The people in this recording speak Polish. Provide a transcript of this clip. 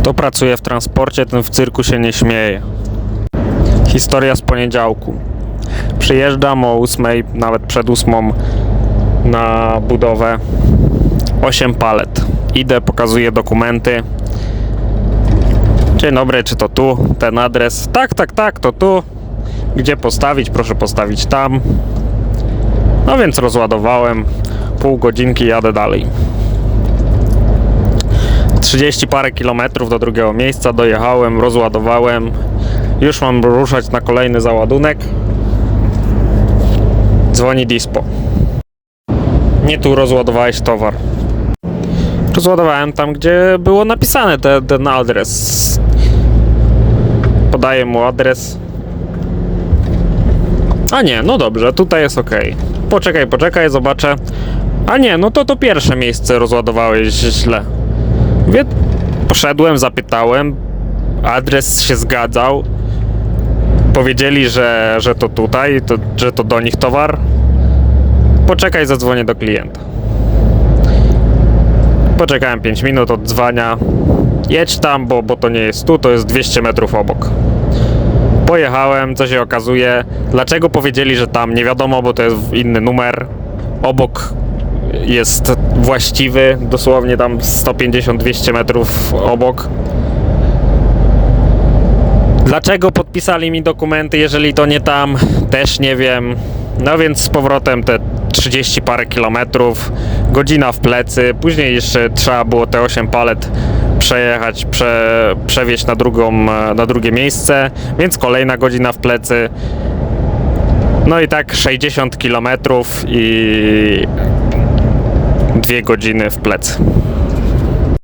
Kto pracuje w transporcie, ten w cyrku się nie śmieje. Historia z poniedziałku. Przyjeżdżam o 8, nawet przed 8 na budowę. 8 palet. Idę, pokazuję dokumenty. Dzień dobry, czy to tu? Ten adres? Tak, tak, tak, to tu. Gdzie postawić? Proszę postawić tam. No więc rozładowałem. Pół godzinki jadę dalej. 30 parę kilometrów do drugiego miejsca dojechałem, rozładowałem. Już mam ruszać na kolejny załadunek. Dzwoni Dispo. Nie tu rozładowałeś towar. Rozładowałem tam, gdzie było napisane te, ten adres. Podaję mu adres. A nie, no dobrze, tutaj jest ok. Poczekaj, poczekaj, zobaczę. A nie, no to to pierwsze miejsce rozładowałeś źle. Wie, poszedłem, zapytałem, adres się zgadzał. Powiedzieli, że, że to tutaj, to, że to do nich towar. Poczekaj, zadzwonię do klienta. Poczekałem 5 minut, odzwania. Jedź tam, bo, bo to nie jest tu, to jest 200 metrów obok. Pojechałem, co się okazuje. Dlaczego powiedzieli, że tam? Nie wiadomo, bo to jest inny numer. Obok jest właściwy, dosłownie tam 150-200 metrów obok. Dlaczego podpisali mi dokumenty, jeżeli to nie tam, też nie wiem. No więc z powrotem te 30 parę kilometrów, godzina w plecy, później jeszcze trzeba było te 8 palet przejechać, prze, przewieźć na, drugą, na drugie miejsce, więc kolejna godzina w plecy. No i tak 60 kilometrów i dwie godziny w plec.